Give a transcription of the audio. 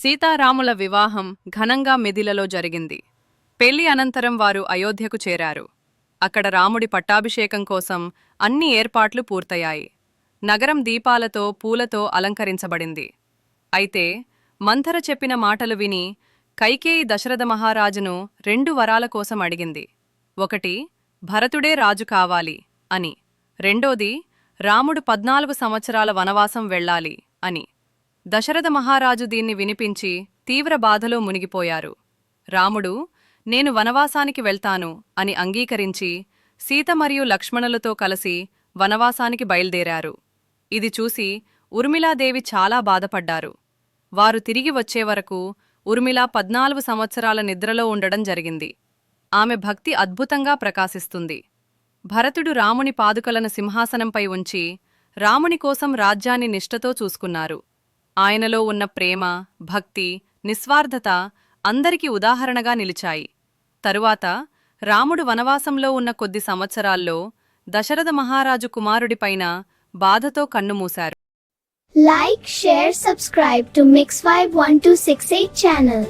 సీతారాముల వివాహం ఘనంగా మిథిలలో జరిగింది. పెళ్ళి అనంతరం వారు అయోధ్యకు చేరారు. అక్కడ రాముడి పట్టాభిషేకం కోసం అన్ని ఏర్పాట్లు పూర్తయ్యాయి. నగరం దీపాలతో పూలతో అలంకరించబడింది. అయితే మంథర చెప్పిన మాటలు విని కైకేయి దశరథ మహారాజును రెండు వరాల కోసం అడిగింది. ఒకటి భరతుడే రాజు కావాలి అని. రెండోది రాముడు పద్నాలుగు సంవత్సరాల వనవాసం వెళ్ళాలి అని. దశరథ మహారాజు దీన్ని వినిపించి తీవ్ర బాధలో మునిగిపోయారు. రాముడు నేను వనవాసానికి వెళ్తాను అని అంగీకరించి సీత మరియు లక్ష్మణులతో కలిసి వనవాసానికి బయల్దేరారు. ఇది చూసి ఉర్మిలాదేవి చాలా బాధపడ్డారు. వారు తిరిగి వచ్చే వరకు ఉర్మిళ పద్నాలుగు సంవత్సరాల నిద్రలో ఉండడం జరిగింది. ఆమె భక్తి అద్భుతంగా ప్రకాశిస్తుంది. భరతుడు రాముని పాదుకలను సింహాసనంపై ఉంచి రాముని కోసం రాజ్యాన్ని నిష్ఠతో చూసుకున్నారు. ఆయనలో ఉన్న ప్రేమ భక్తి నిస్వార్థత అందరికీ ఉదాహరణగా నిలిచాయి. తరువాత రాముడు వనవాసంలో ఉన్న కొద్ది సంవత్సరాల్లో దశరథ మహారాజు కుమారుడిపైన బాధతో కన్నుమూశారు like share subscribe to mix five one two six eight channel